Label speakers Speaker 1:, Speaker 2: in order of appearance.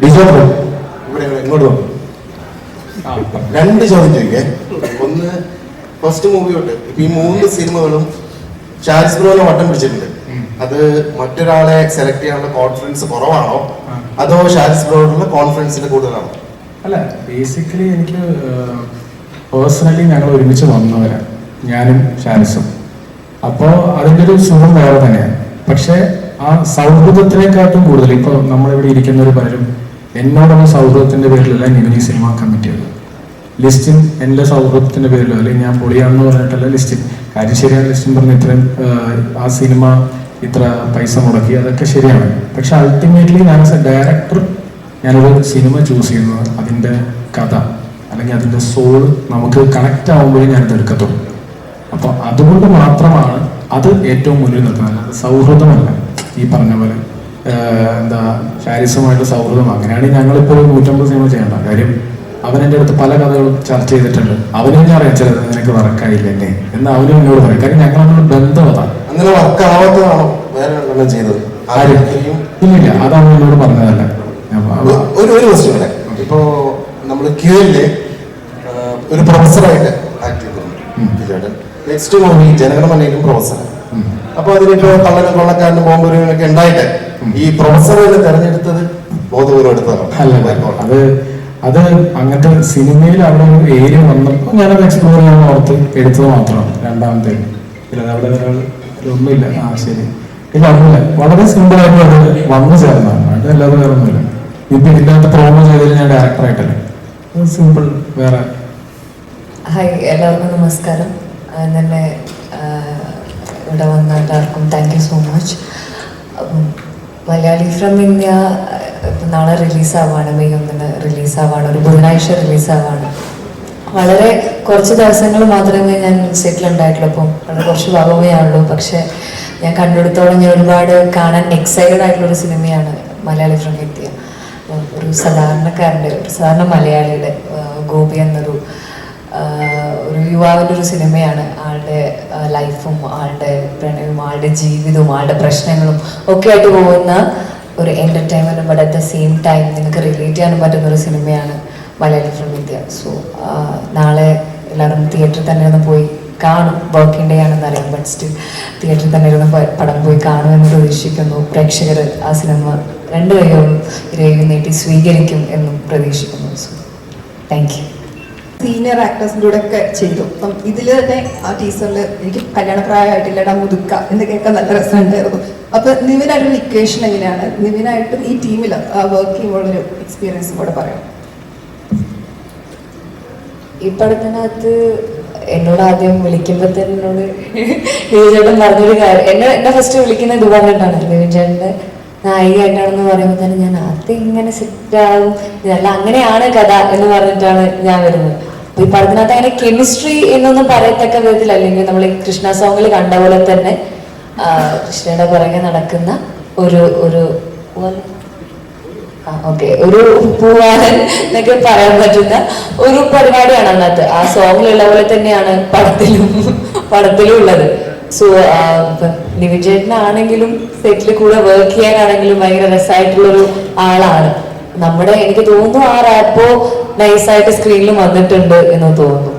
Speaker 1: Bro ഇവിടെ ഇങ്ങോട്ട് വന്നു രണ്ട് ചോദ്യം ചോദിക്കേ. ഒന്ന് ഫസ്റ്റ് മൂവി തൊട്ട്. ഇപ്പൊ ഈ മൂന്ന് സിനിമകളും ഷാരിസ് ബ്രോനെ വട്ടം പിടിച്ചിട്ടുണ്ട്. അത് മറ്റൊരാളെ സെലക്ട് ചെയ്യാനുള്ള കോൺഫിഡൻസ് കുറവാണോ? അതോ ഷാരിസ് ബ്രോയോടുള്ള കോൺഫിഡൻസിന്റെ കൂടുതലാണോ?
Speaker 2: അല്ല ബേസിക്കലി എനിക്ക് പേഴ്സണലി ഞങ്ങൾ ഒരുമിച്ച് വന്നവരാണ് ഞാനും ഷാരിസും അപ്പോൾ അതിന്റെ ഒരു സുഖം വേറെ തന്നെയാണ് പക്ഷേ ആ സൗഹൃദത്തിനെക്കാട്ടും കൂടുതൽ ഇപ്പോൾ നമ്മളിവിടെ ഇരിക്കുന്നവർ പലരും എന്നോടുള്ള സൗഹൃദത്തിന്റെ പേരിലല്ല നിവിനി സിനിമ കമ്മിറ്റിയത് ലിസ്റ്റിൻ എന്റെ സൗഹൃദത്തിന്റെ പേരിലോ അല്ലെങ്കിൽ ഞാൻ പൊളിയാണെന്ന് പറഞ്ഞിട്ടല്ല ലിസ്റ്റിൻ. കാര്യം ശരിയാണ് ലിസ്റ്റിൻ പറഞ്ഞ ഇത്രയും ആ സിനിമ ഇത്ര പൈസ മുടക്കി അതൊക്കെ ശരിയാണ്. പക്ഷെ അൾട്ടിമേറ്റ്ലി ഞാൻ ആസ് എ ഡയറക്ടർ ഞാനൊരു സിനിമ ചൂസ് ചെയ്യുന്നത് അതിന്റെ കഥ അല്ലെങ്കിൽ അതിന്റെ സോൾ നമുക്ക് കണക്റ്റ് ആകുമ്പോഴേ ഞാനത് എടുക്കത്തുള്ളൂ. അപ്പോൾ അതുകൊണ്ട് മാത്രമാണ് അത് ഏറ്റവും മുന്നിൽ നിൽക്കുന്നത്. സൗഹൃദമല്ല. ഈ പറഞ്ഞ പോലെ എന്താ ഷാരിസുമായിട്ട് സൗഹൃദം. അങ്ങനെയാണെങ്കിൽ ഞങ്ങളിപ്പോൾ നൂറ്റമ്പത് സിനിമ ചെയ്യണ്ട കാര്യം അവൻ എന്റെ അടുത്ത് പല കഥകളും ചർച്ച ചെയ്തിട്ടുണ്ട്. അവനും ഞാൻ അറിയാം ചിലത് നിനക്ക് വർക്കായില്ല എന്നെ എന്ന് അവനും എന്നോട് പറയും. കാര്യം ഞങ്ങൾ തമ്മിൽ ബന്ധം അതാ.
Speaker 1: അങ്ങനെ വർക്ക് ആവാത്തതാണോ വേറെ ചെയ്തത്?
Speaker 2: ആരും? ഇല്ലില്ല അതാണ് എന്നോട് പറഞ്ഞതല്ല.
Speaker 1: ഒരു ഒരു ക്വസ്റ്റ്യൻ അല്ലേ ഇപ്പോ നമ്മൾ ക്യൂരിൽ ഒരു പ്രൊഫസറായിട്ട് ആക്ട് ചെയ്തിട്ടുണ്ട് നെക്സ്റ്റ് മൂവി ജനഗണമനയിലും പ്രൊഫസർ
Speaker 2: ഉം.
Speaker 1: അപ്പൊ അതിലിപ്പോ കള്ളനും കൊള്ളക്കാരനും ബോംബുരൊക്കെ ഉണ്ടായിട്ട് ഈ പ്രൊഫസറുകൾ തെരഞ്ഞെടുത്തത് ബോധപൂർവം എടുത്തതാണ്.
Speaker 2: അല്ല അത് അത് അങ്ങനത്തെ സിനിമയിൽ അവിടെ ഒരു ഏരിയ വന്നപ്പോൾ ഞാനത് എക്സ്പ്ലോർ ചെയ്യാൻ ഓർത്ത് എടുത്തത് മാത്രമാണ് രണ്ടാമത്തെ. ഇല്ല അവിടെ ഒരാൾ ഒന്നുമില്ല. ആ ശരി. ഇല്ല ഒന്നുമില്ല. വളരെ സിമ്പിൾ ആയിട്ട് അത് വന്നു ചേർന്നാണ് അത് അല്ലാതെ വേറെ ഒന്നുമില്ല ഇപ്പൊ ഇതിന്റെ അകത്ത് പ്രോമോ ചെയ്തതിൽ ഞാൻ ഡയറക്ടറായിട്ടല്ലേ സിമ്പിൾ വേറെ.
Speaker 3: ഹായ് എല്ലാവർക്കും നമസ്കാരം. ആഹ് ഇവിടെ വന്ന എല്ലാവർക്കും thank you so much Malayali from India ഇപ്പം നാളെ റിലീസാവാണ് മെയ് ഒന്നിന് റിലീസാവാണ് ഒരു ബുധനാഴ്ച റിലീസാവാണ് വളരെ കുറച്ച് ദിവസങ്ങൾ മാത്രമേ ഞാൻ സെറ്റിൽ ഉണ്ടായിട്ടുള്ളൂ അപ്പം വളരെ കുറച്ച് ഭാഗമേ ആണുള്ളൂ പക്ഷേ ഞാൻ കണ്ടെടുത്തോളം ഞാൻ ഒരുപാട് കാണാൻ എക്സൈറ്റഡ് ആയിട്ടുള്ള ഒരു സിനിമയാണ് മലയാളി ഫ്രം ഇന്ത്യ. ഒരു സാധാരണക്കാരന്റെ ഒരു സാധാരണ മലയാളിയുടെ ഗോപി എന്നൊരു യുവാവിന്റെ ഒരു സിനിമയാണ് ആളുടെ ലൈഫും ആളുടെ പ്രണയവും ആളുടെ ജീവിതവും ആളുടെ പ്രശ്നങ്ങളും ഒക്കെ ആയിട്ട് പോകുന്ന ഒരു എന്റർടൈൻമെന്റും but at the same time നിങ്ങൾക്ക് റിലേറ്റ് ചെയ്യാനും പറ്റുന്ന ഒരു സിനിമയാണ് മലയാളി ഫ്രം ഇന്ത്യ. സോ നാളെ എല്ലാവരും തിയേറ്ററിൽ തന്നെ ഒന്ന് പോയി കാണും. വർക്കിംഗ് ഡേ ആണെന്ന് അറിയാം ബട്ട് സ്റ്റിൽ തിയേറ്ററിൽ തന്നെ ഇരുന്ന് പടം പോയി കാണുമെന്ന് പ്രതീക്ഷിക്കുന്നു. പ്രേക്ഷകർ ആ സിനിമ രണ്ടു കൈകളും ഇരയും നീട്ടി സ്വീകരിക്കും എന്നും പ്രതീക്ഷിക്കുന്നു. സോ താങ്ക് യു
Speaker 4: സീനിയർ ആക്ടേഴ്സിന്റെ കൂടെ ഒക്കെ ചെയ്തു. അപ്പം ഇതിൽ തന്നെ ആ ടീച്ചറിൽ എനിക്ക് കല്യാണപ്രായമായിട്ടില്ലടാ മുതുക്ക എന്ന് കേൾക്കാൻ നല്ല രസമുണ്ടായിരുന്നു. അപ്പൊ നിവിനായിട്ടൊരു ഇക്വേഷൻ എങ്ങനെയാണ്? നിവിനായിട്ടും ഈ ടീമിൽ വർക്ക് ചെയ്യുമ്പോഴൊരു എക്സ്പീരിയൻസ് കൂടെ പറയാം.
Speaker 3: ഈ പടത്തിനകത്ത് എന്നോട് ആദ്യം വിളിക്കുമ്പോൾ തന്നെ എന്നോട് രവിചേട്ടൻ പറഞ്ഞൊരു കാര്യം. എന്നെ എന്നെ ഫസ്റ്റ് വിളിക്കുന്നത് ഇത് പറഞ്ഞിട്ടാണ് രവിചേട്ടന്റെ നായികയായിട്ടാണെന്ന് പറയുമ്പോൾ തന്നെ ഞാൻ അത് ഇങ്ങനെ സെറ്റ് ആകും അല്ല അങ്ങനെയാണ് കഥ എന്ന് പറഞ്ഞിട്ടാണ് ഞാൻ വരുന്നത്. ഈ പടത്തിനകത്ത് അങ്ങനെ കെമിസ്ട്രി എന്നൊന്നും പറയത്തക്ക വിധത്തിൽ അല്ലെങ്കിൽ നമ്മൾ കൃഷ്ണ സോങ്ങിൽ കണ്ട പോലെ തന്നെ കൃഷ്ണയുടെ പുറകെ നടക്കുന്ന ഒരു ഒരു ഓക്കെ ഒരു പൂവാലൻ എന്നൊക്കെ പറയാൻ പറ്റുന്ന ഒരു പരിപാടിയാണ് അന്നത്തെ. ആ സോങ്ങിലുള്ള പോലെ തന്നെയാണ് പടത്തിലും പടത്തിലും ഉള്ളത്. സോ നിവിചേട്ടനാണെങ്കിലും സെറ്റിൽ കൂടെ വർക്ക് ചെയ്യാനാണെങ്കിലും ഭയങ്കര രസമായിട്ടുള്ളൊരു ആളാണ്. നമ്മുടെ എനിക്ക് തോന്നുന്നു ആ റാപ്പോ നൈസായിട്ട് സ്ക്രീനിൽ വന്നിട്ടുണ്ട് എന്ന് തോന്നുന്നു.